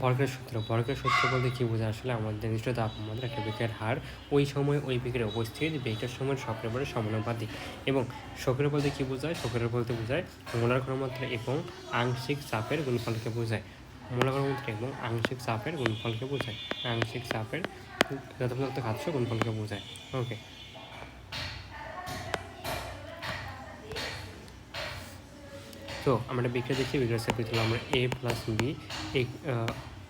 বর্গের সূত্র। বর্গের সূত্র বলতে কী বোঝায়? আসলে আমাদের নির্দিষ্ট তাপমাত্রা একটা বেগের হার ওই সময় ওই বেগের উপস্থিত বেগের সময়ের সক্রিয় সমানুপাতিক। এবং সক্রিয় বলতে কী বোঝায়? সক্রিয় বলতে বোঝায় মোলার ঘনমাত্রা এবং আংশিক চাপের গুণফলকে বোঝায়। মোলার ঘনমাত্রা এবং আংশিক চাপের গুণফলকে বোঝায়। আংশিক চাপের যথাযথ খাদ্য গুণফলকে বোঝায়। ওকে তো আমরা বিক্রিয়া দেখি বিক্রিয়া তুলনা আমরা এ প্লাস বি এই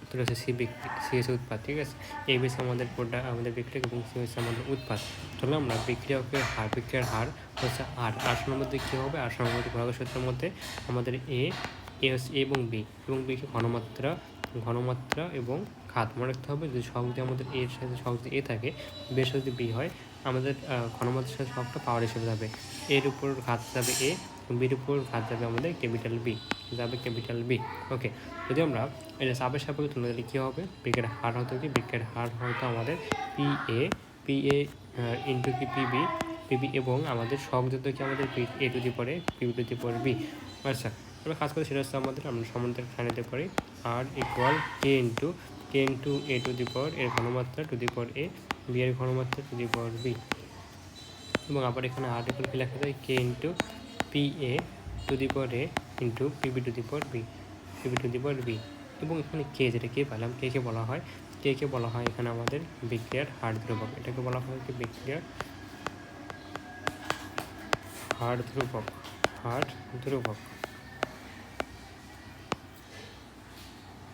তুলে হচ্ছে সি বিক্রি সি হচ্ছে উৎপাদ, ঠিক আছে? এ বেশি আমাদের প্রোডাক্ট আমাদের বিক্রিয়া এবং সি হচ্ছে আমাদের উৎপাদ। তাহলে আমরা বিক্রিয়কের হার, বিক্রিয়ার হার হচ্ছে আর আটশোর মধ্যে কী হবে? আটশোর মধ্যে ঘনকের সূত্রের মধ্যে আমাদের এ এ হচ্ছে এ এবং বি এবং বি ঘনমাত্রা ঘনমাত্রা এবং খাত মনে রাখতে হবে। যদি সহগ যদি আমাদের এর সাথে সহগ যদি এ থাকে বের যদি বি হয়, আমাদের ঘনমাত্রার সাথে সবটা পাওয়ার হিসেবে যাবে। এর উপর খাত যাবে এ বির উপর ঘাত যাবে আমাদের ক্যাপিটাল বি যাবে ক্যাপিটাল বি ওকে যদি আমরা এটা চাপের সাপেক্ষে তুলনা দিলে কী হবে? বিকের হার হতো কি? বিকের হার হয়তো আমাদের P A P A into কি? পিবি পিবি এবং আমাদের সংযুক্ত কি আমাদের পি এ টু দি পরে পি টু দি পরে বি আচ্ছা আমরা কাজ করি সেটা হচ্ছে আমাদের, আমরা সমান্তর দিতে পারি আর equal K into K into A to the power এর ঘনমাত্রা টু দি পর এ বি এর ঘনমাত্রা টু দি পাওয়ার বি এবং আবার এখানে আর ইকুয়াল কি লেখা যায়? K into P A to the power A into PB to the power B PB to the power B এবং এখানে কে যেটা কে পেলাম কে কে বলা হয় কে কে বলা হয় এখানে আমাদের বিক্রিয়ার হার ধ্রুবক এটাকে বলা হয় কি? বিক্রিয়ার হার ধ্রুবক হার ধ্রুবক